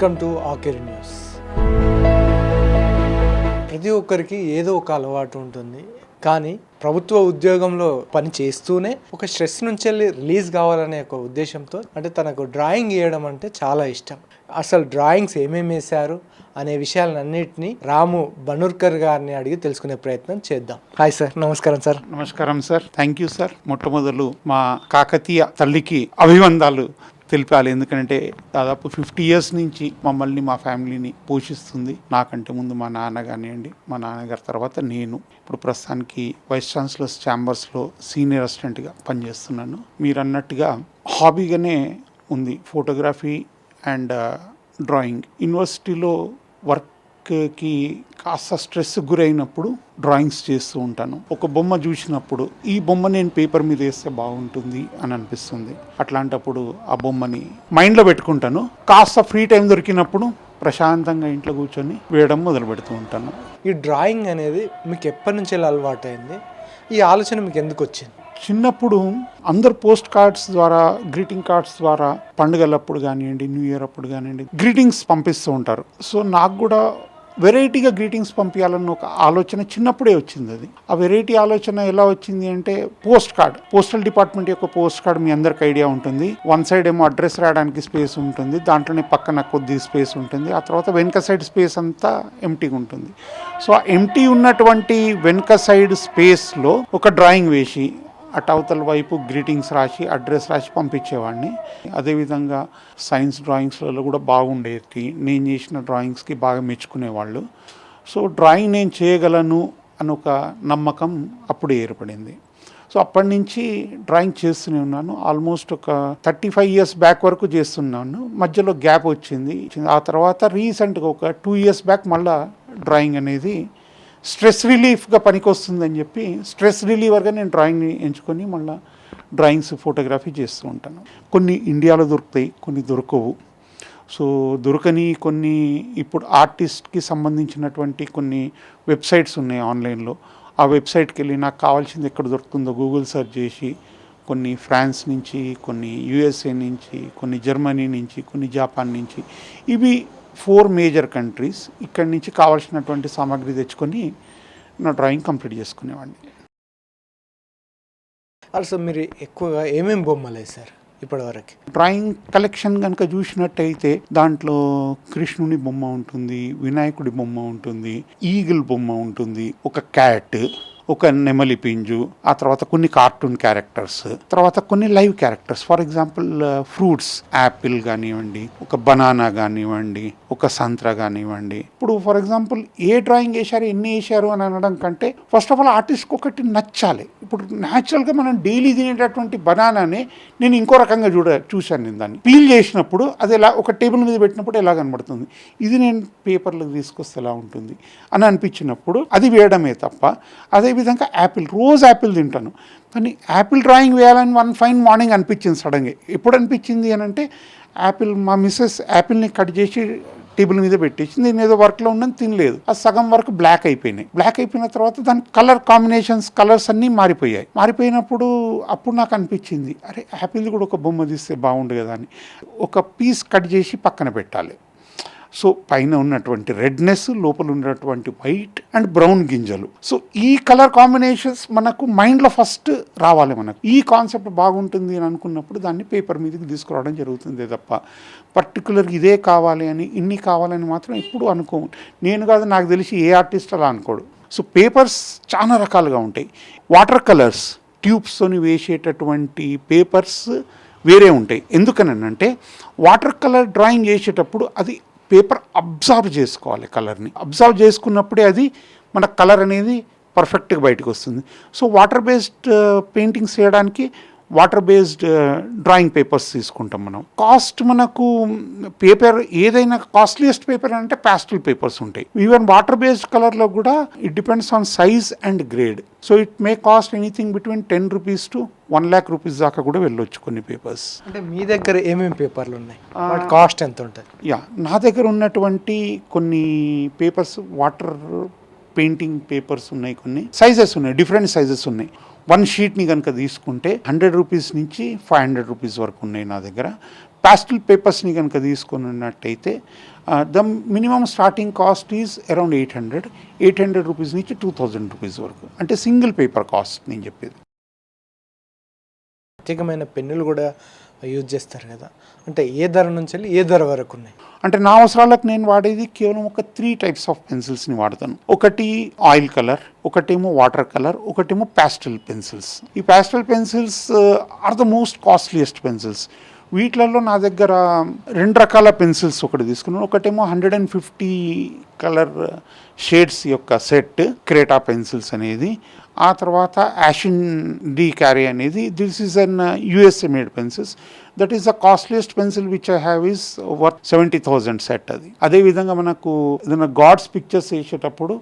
Welcome to ఆకెరి news. ప్రతి ఒక్కరికి ఏదో ఒక అలవాటు ఉంటుంది. కానీ ప్రభుత్వ ఉద్యోగంలో పని చేస్తూనే ఒక స్ట్రెస్ నుంచి వెళ్ళి రిలీజ్ కావాలనే ఒక ఉద్దేశంతో అంటే తనకు డ్రాయింగ్ వేయడం అంటే చాలా ఇష్టం. అసలు డ్రాయింగ్స్ ఏమేమి వేశారు అనే విషయాలన్నింటినీ రాము బనూర్కర్ గారిని అడిగి తెలుసుకునే ప్రయత్నం చేద్దాం. హాయ్ సార్ నమస్కారం సార్. నమస్కారం సార్. థ్యాంక్ యూ సార్ మొట్టమొదలు మా కాకతీయ తల్లికి అభివందాలు తెలిపాలి. ఎందుకంటే దాదాపు ఫిఫ్టీ ఇయర్స్ నుంచి మమ్మల్ని మా ఫ్యామిలీని పోషిస్తుంది. నాకంటే ముందు మా నాన్న కానివ్వండి మా నాన్నగారి తర్వాత నేను. ఇప్పుడు ప్రస్తుతానికి వైస్ ఛాన్సలర్స్ ఛాంబర్స్లో సీనియర్ అసిస్టెంట్గా పనిచేస్తున్నాను. మీరు అన్నట్టుగా హాబీగానే ఉంది. Photography and drawing. యూనివర్సిటీలో వర్క్ వర్క్కి కాస్త స్ట్రెస్ గురైనప్పుడు డ్రాయింగ్స్ చేస్తూ ఉంటాను. ఒక బొమ్మ చూసినప్పుడు ఈ బొమ్మ నేను పేపర్ మీద వేస్తే బాగుంటుంది అని అనిపిస్తుంది. అట్లాంటప్పుడు ఆ బొమ్మని మైండ్లో పెట్టుకుంటాను. కాస్త ఫ్రీ టైం దొరికినప్పుడు ప్రశాంతంగా ఇంట్లో కూర్చొని వేయడం మొదలు పెడుతూ ఉంటాను. ఈ డ్రాయింగ్ అనేది మీకు ఎప్పటి నుంచి వెళ్ళి అలవాటు అయింది ఈ ఆలోచన మీకు ఎందుకు వచ్చింది? చిన్నప్పుడు అందరు పోస్ట్ కార్డ్స్ ద్వారా గ్రీటింగ్ కార్డ్స్ ద్వారా పండుగలప్పుడు కానివ్వండి న్యూ ఇయర్ అప్పుడు కానివ్వండి గ్రీటింగ్స్ పంపిస్తూ ఉంటారు. సో నాకు కూడా వెరైటీగా గ్రీటింగ్స్ పంపించాలన్న ఒక ఆలోచన చిన్నప్పుడే వచ్చింది అది. ఆ వెరైటీ ఆలోచన ఎలా వచ్చింది అంటే పోస్ట్ కార్డ్. పోస్టల్ డిపార్ట్మెంట్ యొక్క పోస్ట్ కార్డ్ మీ అందరికి ఐడియా ఉంటుంది. వన్ సైడ్ ఏమో అడ్రస్ రాయడానికి స్పేస్ ఉంటుంది. దాంట్లోనే పక్కన కొద్ది స్పేస్ ఉంటుంది. ఆ తర్వాత వెనుక సైడ్ స్పేస్ అంతా ఎంటీగా ఉంటుంది. సో ఆ ఎంటీ ఉన్నటువంటి వెనుక సైడ్ స్పేస్లో ఒక డ్రాయింగ్ వేసి అటు అవతల వైపు గ్రీటింగ్స్ రాసి అడ్రస్ రాసి పంపించేవాడిని. అదేవిధంగా సైన్స్ డ్రాయింగ్స్లలో కూడా బాగుండేది. నేను చేసిన డ్రాయింగ్స్కి బాగా మెచ్చుకునేవాళ్ళు. సో డ్రాయింగ్ నేను చేయగలను అని ఒక నమ్మకం అప్పుడు ఏర్పడింది. సో అప్పటి నుంచి డ్రాయింగ్ చేస్తూనే ఉన్నాను. ఆల్మోస్ట్ ఒక థర్టీ ఫైవ్ ఇయర్స్ బ్యాక్ వరకు చేస్తున్నాను. మధ్యలో గ్యాప్ వచ్చింది. ఆ తర్వాత రీసెంట్గా ఒక టూ ఇయర్స్ బ్యాక్ మళ్ళీ డ్రాయింగ్ అనేది స్ట్రెస్ రిలీఫ్గా పనికొస్తుందని చెప్పి స్ట్రెస్ రిలీవర్గా నేను డ్రాయింగ్ని ఎంచుకొని మళ్ళీ డ్రాయింగ్స్ ఫోటోగ్రఫీ చేస్తూ ఉంటాను. కొన్ని ఇండియాలో దొరుకుతాయి కొన్ని దొరకవు. సో దొరకని కొన్ని ఇప్పుడు ఆర్టిస్ట్కి సంబంధించినటువంటి కొన్ని వెబ్సైట్స్ ఉన్నాయి ఆన్లైన్లో. ఆ వెబ్సైట్కి వెళ్ళి నాకు కావాల్సింది ఎక్కడ దొరుకుతుందో గూగుల్ సెర్చ్ చేసి కొన్ని ఫ్రాన్స్ నుంచి కొన్ని యుఎస్ఏ నుంచి కొన్ని జర్మనీ నుంచి కొన్ని జపాన్ నుంచి ఇవి ఫోర్ మేజర్ కంట్రీస్ ఇక్కడి నుంచి కావాల్సినటువంటి సామాగ్రి తెచ్చుకొని నా డ్రాయింగ్ కంప్లీట్ చేసుకునేవాడిని. అసలు మీరు ఎక్కువగా ఏమేమి బొమ్మలు వేశారు ఇప్పటివరకు? డ్రాయింగ్ కలెక్షన్ కనుక చూసినట్టయితే దాంట్లో కృష్ణుని బొమ్మ ఉంటుంది వినాయకుడి బొమ్మ ఉంటుంది ఈగిల్ బొమ్మ ఉంటుంది ఒక క్యాట్ ఒక నెమలి పింజు ఆ తర్వాత కొన్ని కార్టూన్ క్యారెక్టర్స్ తర్వాత కొన్ని live characters. For example fruits apple కానివ్వండి ఒక బనానా కానివ్వండి ఒక సంత్ర కానివ్వండి. ఇప్పుడు ఫర్ ఎగ్జాంపుల్ ఏ డ్రాయింగ్ వేశారు ఎన్ని వేశారు అని అనడం కంటే ఫస్ట్ ఆఫ్ ఆల్ ఆర్టిస్ట్కి ఒకటి నచ్చాలి. ఇప్పుడు న్యాచురల్గా మనం డైలీ తినేటటువంటి బనానాని నేను ఇంకో రకంగా చూడ చూశాను నేను దాన్ని. పీల్ చేసినప్పుడు అది ఎలా ఒక టేబుల్ మీద పెట్టినప్పుడు ఎలా కనబడుతుంది? ఇది నేను పేపర్లకు తీసుకొస్తే ఎలా ఉంటుంది? అని అనిపించినప్పుడు అది వేయడమే తప్ప అదే అదేవిధంగా యాపిల్ రోజు యాపిల్ తింటాను. కానీ యాపిల్ డ్రాయింగ్ వేయాలని వన్ ఫైన్ మార్నింగ్ అనిపించింది సడన్గా. ఎప్పుడు అనిపించింది అని అంటే యాపిల్ మా మిస్సెస్ యాపిల్ని కట్ చేసి టేబుల్ మీద పెట్టేసి నేను ఏదో వర్క్లో ఉన్నాను తినలేదు. ఆ సగం వరకు బ్లాక్ అయిపోయినాయి. బ్లాక్ అయిపోయిన తర్వాత దాని కలర్ కాంబినేషన్స్ కలర్స్ అన్నీ మారిపోయాయి. మారిపోయినప్పుడు అప్పుడు నాకు అనిపించింది అరే యాపిల్ కూడా ఒక బొమ్మ తీస్తే బాగుండు కదా అని. ఒక పీస్ కట్ చేసి పక్కన పెట్టాలి. సో పైన ఉన్నటువంటి రెడ్నెస్ లోపల ఉన్నటువంటి వైట్ అండ్ బ్రౌన్ గింజలు. సో ఈ కలర్ కాంబినేషన్స్ మనకు మైండ్లో ఫస్ట్ రావాలి మనకు. ఈ కాన్సెప్ట్ బాగుంటుంది అని అనుకున్నప్పుడు దాన్ని పేపర్ మీదకి తీసుకురావడం జరుగుతుంది తప్ప పర్టికులర్ ఇదే కావాలి అని ఇన్ని కావాలని మాత్రం ఎప్పుడు అనుకో నేను కాదు నాకు తెలిసి ఏ ఆర్టిస్ట్ అలా అనుకోడు. సో పేపర్స్ చాలా రకాలుగా ఉంటాయి. వాటర్ కలర్స్ ట్యూబ్స్తోని వేసేటటువంటి పేపర్స్ వేరే ఉంటాయి. ఎందుకనంటే వాటర్ కలర్ డ్రాయింగ్ చేసేటప్పుడు అది పేపర్ అబ్జర్వ్ చేసుకోవాలి కలర్ని. అబ్జర్వ్ చేసుకున్నప్పుడే అది మన కలర్ అనేది పర్ఫెక్ట్గా బయటకు వస్తుంది. సో వాటర్ బేస్డ్ పెయింటింగ్స్ చేయడానికి వాటర్ బేస్డ్ డ్రాయింగ్ పేపర్స్ తీసుకుంటాం మనం. కాస్ట్ మనకు పేపర్ ఏదైనా కాస్ట్లీయెస్ట్ పేపర్ అంటే ప్యాస్టల్ పేపర్స్ ఉంటాయి. ఈవెన్ వాటర్ బేస్డ్ కలర్లో కూడా it depends on size and grade so it may cost anything between ten rupees to one lakh rupees దాకా కూడా వెళ్ళొచ్చు కొన్ని పేపర్స్ అంటే మీ దగ్గర ఏమేమి పేపర్లు ఉన్నాయి? కాస్ట్ ఎంత ఉంటుంది? యా నా దగ్గర ఉన్నటువంటి కొన్ని పేపర్స్ వాటర్ పెయింటింగ్ పేపర్స్ ఉన్నాయి కొన్ని. సైజెస్ ఉన్నాయి డిఫరెంట్ సైజెస్ ఉన్నాయి. వన్ షీట్ని కనుక తీసుకుంటే హండ్రెడ్ రూపీస్ నుంచి ఫైవ్ హండ్రెడ్ రూపీస్ వరకు ఉన్నాయి నా దగ్గర. ప్యాస్టల్ పేపర్స్ని కనుక తీసుకున్నట్టయితే the minimum starting cost is around eight hundred. Eight hundred rupees నుంచి టూ థౌజండ్ రూపీస్ వరకు. అంటే సింగిల్ పేపర్ కాస్ట్ నేను చెప్పేది. ప్రత్యేకమైన పెన్నులు కూడా యూజ్ చేస్తారు కదా. అంటే ఏ ధర నుంచి వెళ్ళి ఏ ధర వరకు ఉన్నాయి? అంటే నా అవసరాలకు నేను వాడేది కేవలం ఒక త్రీ టైప్స్ ఆఫ్ పెన్సిల్స్ని వాడతాను. ఒకటి ఆయిల్ కలర్ ఒకటేమో వాటర్ కలర్ ఒకటేమో ప్యాస్టల్ పెన్సిల్స్ ఈ pastel pencils are the most costliest pencils వీటిలలో నా దగ్గర రెండు రకాల పెన్సిల్స్ ఒకటి తీసుకున్నాను. ఒకటేమో hundred and fifty colour shades యొక్క సెట్ క్రేటా పెన్సిల్స్ అనేది. ఆ తర్వాత యాషన్ డి క్యారీ అనేది this is an USA made pencils that is the costliest pencil which I have is worth seventy thousand set అది. అదేవిధంగా మనకు ఏదైనా గాడ్స్ పిక్చర్స్ వేసేటప్పుడు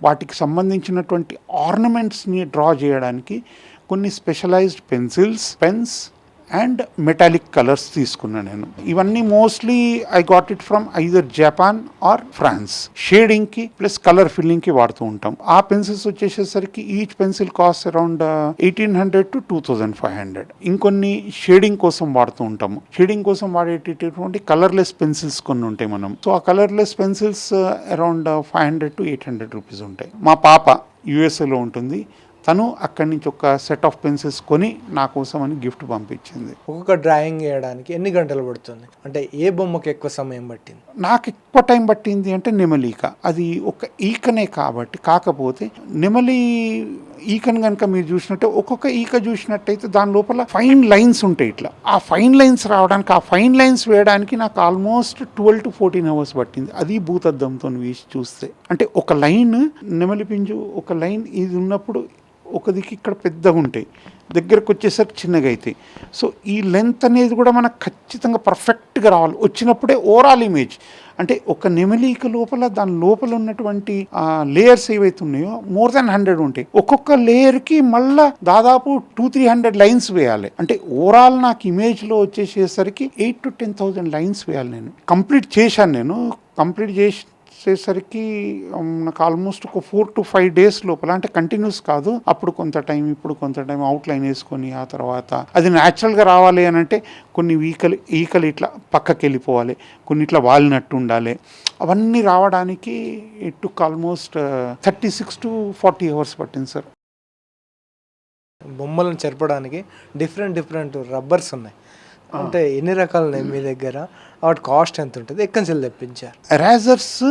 వాటికి సంబంధించినటువంటి ఆర్నమెంట్స్ని డ్రా చేయడానికి కొన్ని specialized pencils pens and metallic colours తీసుకున్నాను నేను. ఇవన్నీ mostly I got it from either Japan or France. షేడింగ్కి plus colour ఫిల్లింగ్కి వాడుతూ ఉంటాం. ఆ pencils వచ్చేసేసరికి each pencil cost around eighteen hundred to two thousand five hundred. ఇంకొన్ని షేడింగ్ కోసం వాడుతూ ఉంటాము. షేడింగ్ కోసం వాడేటటువంటి కలర్లెస్ పెన్సిల్స్ కొన్ని ఉంటాయి మనం. సో ఆ colourless pencils around five hundred to eight hundred rupees ఉంటాయి. మా పాప యుఎస్ఏలో ఉంటుంది. తను అక్కడి నుంచి ఒక సెట్ ఆఫ్ పెన్సిల్స్ కొని నా కోసం అని గిఫ్ట్ పంపించింది. ఒక్కొక్క డ్రాయింగ్ వేయడానికి ఎన్ని గంటలు పడుతుంది? అంటే ఏ బొమ్మకి ఎక్కువ సమయం పట్టింది? నాకు ఎక్కువ టైం పట్టింది అంటే నెమలీక. అది ఒక ఈకనే కాబట్టి కాకపోతే నెమలి ఈకను కనుక మీరు చూసినట్టే ఒక్కొక్క ఈక చూసినట్టయితే దాని లోపల ఫైన్ లైన్స్ ఉంటాయి ఇట్లా. ఆ ఫైన్ లైన్స్ రావడానికి ఆ ఫైన్ లైన్స్ వేయడానికి నాకు almost twelve to fourteen hours పట్టింది. అది భూతద్దంతో వేసి చూస్తే. అంటే ఒక లైన్ నెమలి పింజు ఒక లైన్ ఇది ఉన్నప్పుడు ఒక దిక్కు ఇక్కడ పెద్దగా ఉంటాయి. దగ్గరకు వచ్చేసరికి చిన్నగా అవుతాయి. సో ఈ లెంత్ అనేది కూడా మనకు ఖచ్చితంగా పర్ఫెక్ట్గా రావాలి. వచ్చినప్పుడే ఓవరాల్ ఇమేజ్. అంటే ఒక నెమలిక లోపల దాని లోపల ఉన్నటువంటి లేయర్స్ ఏవైతే ఉన్నాయో మోర్ దాన్ హండ్రెడ్ ఉంటాయి. ఒక్కొక్క లేయర్కి మళ్ళా దాదాపు టూ త్రీ హండ్రెడ్ లైన్స్ వేయాలి. అంటే ఓవరాల్ నాకు ఇమేజ్లో వచ్చేసేసరికి eight to ten thousand lines వేయాలి నేను. కంప్లీట్ చేశాను నేను. కంప్లీట్ చేసి వచ్చేసరికి నాకు ఆల్మోస్ట్ ఒక ఫోర్ టు ఫైవ్ డేస్ లోపల అంటే కంటిన్యూస్ కాదు అప్పుడు కొంత టైం ఇప్పుడు కొంత టైం అవుట్లైన్ వేసుకొని ఆ తర్వాత అది న్యాచురల్గా రావాలి అని అంటే కొన్ని ఈకలు ఈకలు ఇట్లా పక్కకి వెళ్ళిపోవాలి కొన్ని ఇట్లా వాలినట్టు ఉండాలి. అవన్నీ రావడానికి it took almost thirty six to forty hours పట్టింది సార్ బొమ్మలను చెరపడానికి డిఫరెంట్ డిఫరెంట్ రబ్బర్స్ ఉన్నాయి. అంటే ఎన్ని రకాలు ఉన్నాయి మీ దగ్గర? వాటి కాస్ట్ ఎంత ఉంటుంది ఎక్కడి నుంచి తెప్పించారు? రేజర్స్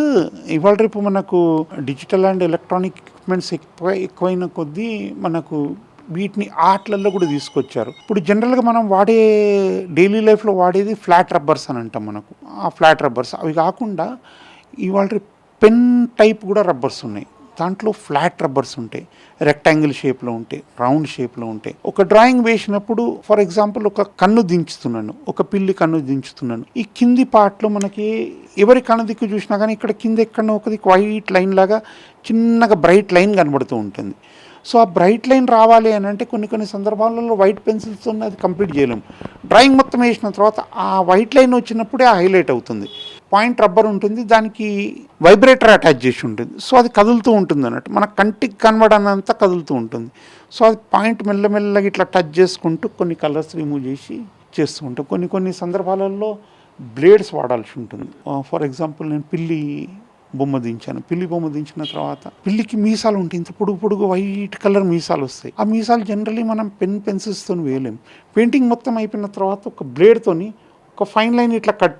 ఇవాళ రేపు మనకు డిజిటల్ అండ్ ఎలక్ట్రానిక్ ఎక్విప్మెంట్స్ ఎక్కువ ఎక్కువైన కొద్దీ మనకు వీటిని ఆర్ట్లలో కూడా తీసుకొచ్చారు. ఇప్పుడు జనరల్గా మనం వాడే డైలీ లైఫ్లో వాడేది ఫ్లాట్ రబ్బర్స్ అని అంటాం మనకు. ఆ ఫ్లాట్ రబ్బర్స్ అవి కాకుండా ఇవాళ రేపు పెన్ టైప్ కూడా రబ్బర్స్ ఉన్నాయి. దాంట్లో ఫ్లాట్ రబ్బర్స్ ఉంటాయి రెక్టాంగిల్ షేప్లో ఉంటాయి రౌండ్ షేప్లో ఉంటాయి. ఒక డ్రాయింగ్ వేసినప్పుడు ఫర్ ఎగ్జాంపుల్ ఒక కన్ను దించుతున్నాను ఒక పిల్లి కన్ను దించుతున్నాను. ఈ కింది పార్ట్లో మనకి ఎవరి కన్ను దిక్కు చూసినా కానీ ఇక్కడ కింద ఎక్కడో ఒక దిక్కు వైట్ లైన్ లాగా చిన్నగా బ్రైట్ లైన్ కనబడుతూ ఉంటుంది. సో ఆ బ్రైట్ లైన్ రావాలి అని అంటే కొన్ని కొన్ని సందర్భాలలో వైట్ పెన్సిల్స్తో అది కంప్లీట్ చేయలేము డ్రాయింగ్ మొత్తం వేసిన తర్వాత ఆ వైట్ లైన్ వచ్చినప్పుడే ఆ హైలైట్ అవుతుంది. పాయింట్ రబ్బర్ ఉంటుంది దానికి వైబ్రేటర్ అటాచ్ చేసి ఉంటుంది. సో అది కదులుతూ ఉంటుంది అన్నట్టు. మన కంటికి కనబడనంత కదులుతూ ఉంటుంది. సో అది పాయింట్ మెల్లమెల్లగా ఇట్లా టచ్ చేసుకుంటూ కొన్ని కలర్స్ రిమూవ్ చేసి చేస్తూ ఉంటాం. కొన్ని కొన్ని సందర్భాలలో బ్లేడ్స్ వాడాల్సి ఉంటుంది. ఫర్ ఎగ్జాంపుల్ నేను పిల్లి బొమ్మ దించాను. పిల్లి బొమ్మ దించిన తర్వాత పిల్లికి మీసాలు ఉంటాయి. ఇంత పొడుగు పొడుగు వైట్ కలర్ మీసాలు వస్తాయి. ఆ మీసాలు జనరలీ మనం పెన్ పెన్సిల్స్తో వేయలేం. పెయింటింగ్ మొత్తం అయిపోయిన తర్వాత ఒక బ్లేడ్తోని ఒక ఫైన్ లైన్ ఇట్లా కట్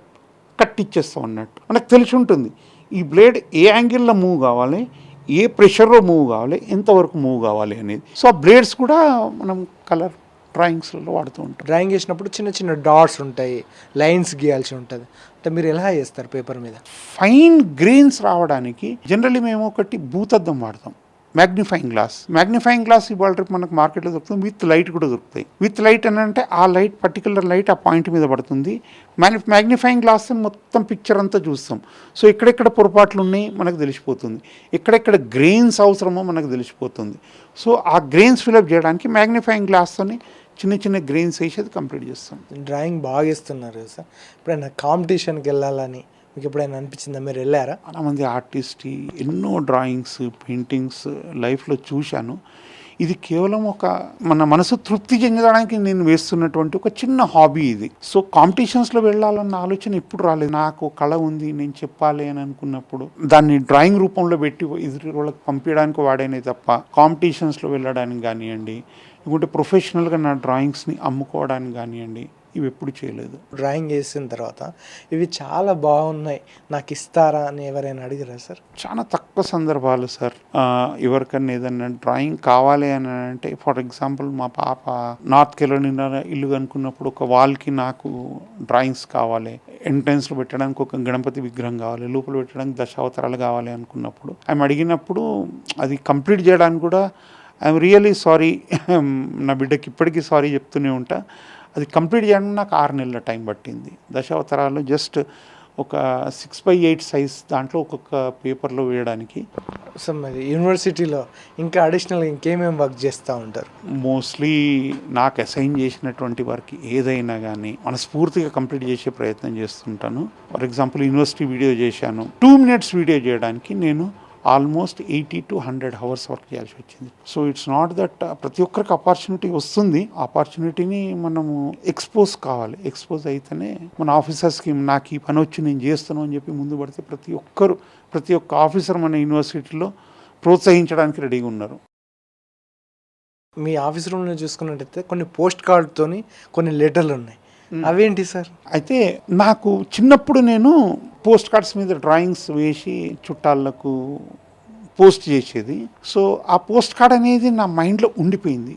కట్ ఇచ్చేస్తాం అన్నట్టు మనకు తెలిసి ఉంటుంది ఈ బ్లేడ్ ఏ యాంగిల్లో మూవ్ కావాలి ఏ ప్రెషర్లో మూవ్ కావాలి ఎంతవరకు మూవ్ కావాలి అనేది. సో ఆ బ్లేడ్స్ కూడా మనం కలర్ డ్రాయింగ్స్లలో వాడుతూ ఉంటాం. డ్రాయింగ్ చేసినప్పుడు చిన్న చిన్న డాట్స్ ఉంటాయి లైన్స్ గీయాల్సి ఉంటుంది. అంటే మీరు ఎలా చేస్తారు పేపర్ మీద? ఫైన్ గ్రెయిన్స్ రావడానికి జనరల్లీ మేము ఒకటి భూతద్దం వాడతాం. మ్యాగ్నిఫైయింగ్ గ్లాస్ మ్యాగ్నిఫైయింగ్ గ్లాస్ ఇవాళ రేపు మనకు మార్కెట్లో దొరుకుతుంది. విత్ లైట్ కూడా దొరుకుతాయి. విత్ లైట్ అని అంటే ఆ లైట్ పర్టికులర్ లైట్ ఆ పాయింట్ మీద పడుతుంది. మ్యాగ్ని మ్యాగ్నిఫైయింగ్ గ్లాస్ మొత్తం పిక్చర్ అంతా చూస్తాం. సో ఎక్కడెక్కడ పొరపాట్లు ఉన్నాయి మనకు తెలిసిపోతుంది. ఎక్కడెక్కడ గ్రెయిన్స్ అవసరమో మనకు తెలిసిపోతుంది. సో ఆ గ్రెయిన్స్ ఫిలప్ చేయడానికి మ్యాగ్నిఫైయింగ్ గ్లాస్తోని చిన్న చిన్న గ్రెయిన్స్ వేసి అది కంప్లీట్ చేస్తాం. డ్రాయింగ్ బాగా ఇస్తున్నారు సార్. ఇప్పుడు కాంపిటీషన్కి వెళ్ళాలని మీకు ఎప్పుడైనా అనిపించిందా? మీరు వెళ్ళారా? చాలామంది ఆర్టిస్ట్ ఎన్నో డ్రాయింగ్స్ పెయింటింగ్స్ లైఫ్లో చూశాను. ఇది కేవలం ఒక మన మనసు తృప్తి చెందడానికి నేను వేస్తున్నటువంటి ఒక చిన్న హాబీ ఇది. సో కాంపిటీషన్స్లో వెళ్ళాలన్న ఆలోచన ఎప్పుడు రాలేదు. నాకు కళ ఉంది నేను చెప్పాలి అని అనుకున్నప్పుడు దాన్ని డ్రాయింగ్ రూపంలో పెట్టి ఎదురు వాళ్ళకి పంపించడానికి వాడేనే తప్ప కాంపిటీషన్స్లో వెళ్ళడానికి కానివ్వండి లేకుంటే ప్రొఫెషనల్గా నా డ్రాయింగ్స్ని అమ్ముకోవడానికి కానివ్వండి ఇవి ఎప్పుడు చేయలేదు. డ్రాయింగ్ వేసిన తర్వాత ఇవి చాలా బాగున్నాయి. నాకు ఇస్తారా అని ఎవరైనా అడిగారా సార్? చాలా తక్కువ సందర్భాలు సార్. ఎవరికన్నా ఏదన్నా డ్రాయింగ్ కావాలి అని అంటే ఫర్ ఎగ్జాంపుల్ మా పాప నార్త్ కెరోలినా ఇల్లు కనుక్కున్నప్పుడు ఒక వాల్కి నాకు డ్రాయింగ్స్ కావాలి. ఎంట్రన్స్లో పెట్టడానికి ఒక గణపతి విగ్రహం కావాలి. లోపల పెట్టడానికి దశావతారాలు కావాలి అనుకున్నప్పుడు. ఆమె అడిగినప్పుడు అది కంప్లీట్ చేయడానికి కూడా ఐఎమ్ రియలీ సారీ నా బిడ్డకి ఇప్పటికీ సారీ చెప్తూనే ఉంటా. అది కంప్లీట్ చేయడానికి నాకు ఆరు నెలల టైం పట్టింది. దశావతారాలు జస్ట్ ఒక సిక్స్ బై ఎయిట్ సైజ్ దాంట్లో ఒక్కొక్క పేపర్లో వేయడానికి. యూనివర్సిటీలో ఇంకా అడిషనల్ ఇంకేమేమి వర్క్ చేస్తూ ఉంటారు? మోస్ట్లీ నాకు అసైన్ చేసినటువంటి వర్క్ ఏదైనా కానీ మనస్ఫూర్తిగా కంప్లీట్ చేసే ప్రయత్నం చేస్తుంటాను. ఫర్ ఎగ్జాంపుల్ యూనివర్సిటీ వీడియో చేశాను. టూ మినిట్స్ వీడియో చేయడానికి నేను almost eighty to hundred hours work చేయాల్సి వచ్చింది. సో ఇట్స్ నాట్ దట్ ప్రతి ఒక్కరికి ఆపర్చునిటీ వస్తుంది. ఆపర్చునిటీని మనము ఎక్స్పోజ్ కావాలి. ఎక్స్పోజ్ అయితేనే మన ఆఫీసర్స్కి నాకు ఈ పని వచ్చి నేను చేస్తాను అని చెప్పి ముందు పడితే ప్రతి ఒక్కరు ప్రతి ఒక్క ఆఫీసర్ మన యూనివర్సిటీలో ప్రోత్సహించడానికి రెడీగా ఉన్నారు. మీ ఆఫీస్ రూమ్లో చూసుకున్నట్టయితే కొన్ని పోస్ట్ కార్డ్తోని కొన్ని లెటర్లు ఉన్నాయి అవేంటి సార్? అయితే నాకు చిన్నప్పుడు నేను పోస్ట్ కార్డ్స్ మీద డ్రాయింగ్స్ వేసి చుట్టాలకు పోస్ట్ చేసేది. సో ఆ పోస్ట్ కార్డ్ అనేది నా మైండ్లో ఉండిపోయింది.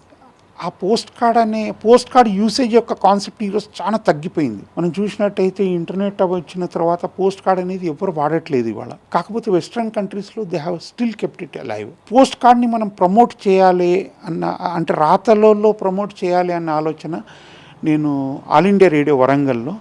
ఆ పోస్ట్ కార్డ్ అనే పోస్ట్ కార్డ్ యూసేజ్ యొక్క కాన్సెప్ట్ ఈరోజు చాలా తగ్గిపోయింది. మనం చూసినట్టయితే ఇంటర్నెట్ అవి వచ్చిన తర్వాత పోస్ట్ కార్డ్ అనేది ఎవరు వాడట్లేదు ఇవాళ. కాకపోతే వెస్ట్రన్ కంట్రీస్లో they have still kept it live post కార్డ్ని మనం ప్రమోట్ చేయాలి అన్న అంటే రాతలలో ప్రమోట్ చేయాలి అన్న ఆలోచన నేను ఆల్ ఇండియా రేడియో వరంగల్లో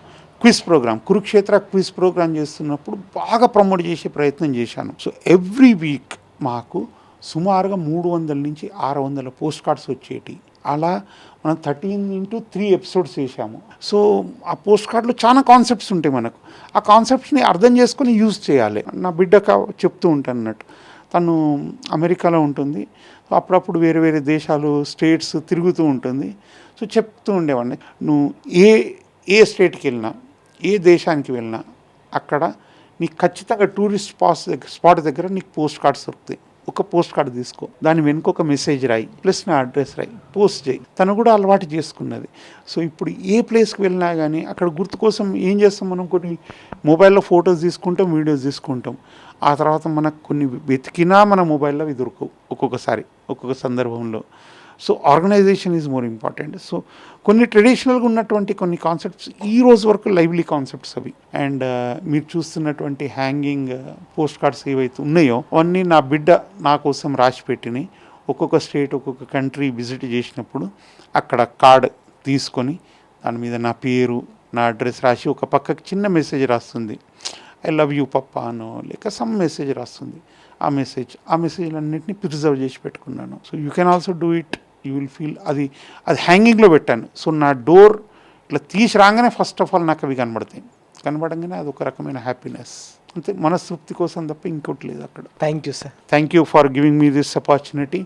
quiz programme Kurukshetra quiz programme చేస్తున్నప్పుడు బాగా ప్రమోట్ చేసే ప్రయత్నం చేశాను. సో ఎవ్రీ వీక్ మాకు సుమారుగా మూడు వందల నుంచి ఆరు వందల పోస్ట్ కార్డ్స్ వచ్చేటి అలా మనం థర్టీన్ ఇంటూ త్రీ ఎపిసోడ్స్ చేశాము. సో ఆ పోస్ట్ కార్డులో చాలా కాన్సెప్ట్స్ ఉంటాయి మనకు. ఆ కాన్సెప్ట్స్ని అర్థం చేసుకొని యూజ్ చేయాలి. నా బిడ్డ చెప్తూ ఉంటాను అన్నట్టు. తను అమెరికాలో ఉంటుంది. సో అప్పుడప్పుడు వేరే వేరే దేశాలు స్టేట్స్ తిరుగుతూ ఉంటుంది. సో చెప్తూ ఉండేవాడిని. నువ్వు ఏ ఏ స్టేట్కి వెళ్ళినా ఏ దేశానికి వెళ్ళినా అక్కడ నీకు ఖచ్చితంగా టూరిస్ట్ స్పాట్స్ దగ్గర స్పాట్ దగ్గర నీకు పోస్ట్ కార్డ్స్ దొరుకుతాయి. ఒక పోస్ట్ కార్డు తీసుకో. దాని వెనుక ఒక మెసేజ్ రాయి. ప్లస్ నా అడ్రస్ రాయి. పోస్ట్ చేయి. తను కూడా అలవాటు చేసుకున్నది. సో ఇప్పుడు ఏ ప్లేస్కి వెళ్ళినా కానీ అక్కడ గుర్తు కోసం ఏం చేస్తాం మనం? కొన్ని మొబైల్లో ఫొటోస్ తీసుకుంటాం వీడియోస్ తీసుకుంటాం. ఆ తర్వాత మనకు కొన్ని వెతికినా మన మొబైల్లో అవి దొరకవు. ఒక్కొక్కసారి ఒక్కొక్క సందర్భంలో. So organisation is more important. So కొన్ని ట్రెడిషనల్గా ఉన్నటువంటి కొన్ని కాన్సెప్ట్స్ ఈ రోజు వరకు లైవ్లీ కాన్సెప్ట్స్ అవి. అండ్ మీరు చూస్తున్నటువంటి హ్యాంగింగ్ పోస్ట్ కార్డ్స్ ఏవైతే ఉన్నాయో అవన్నీ నా బిడ్డ నా కోసం రాసి పెట్టినాయి ఒక్కొక్క స్టేట్ ఒక్కొక్క కంట్రీ విజిట్ చేసినప్పుడు అక్కడ కార్డ్ తీసుకొని దాని మీద నా పేరు నా అడ్రస్ రాసి ఒక పక్కకి చిన్న మెసేజ్ రాస్తుంది. ఐ లవ్ యూ పప్ప అనో లేక సమ్ మెసేజ్ రాస్తుంది. ఆ మెసేజ్ ఆ మెసేజ్లన్నింటినీ ప్రిజర్వ్ చేసి పెట్టుకున్నాను. So you can also do it you will feel అది అది హ్యాంగింగ్లో పెట్టాను. సో నా డోర్ ఇట్లా తీసి రాగానే ఫస్ట్ ఆఫ్ ఆల్ నాకు అవి కనబడతాయి. కనబడంగానే అది ఒక రకమైన హ్యాపీనెస్ అంతే మనస్తృప్తి కోసం తప్ప ఇంకోటి లేదు అక్కడ. Thank you sir thank you for giving me this opportunity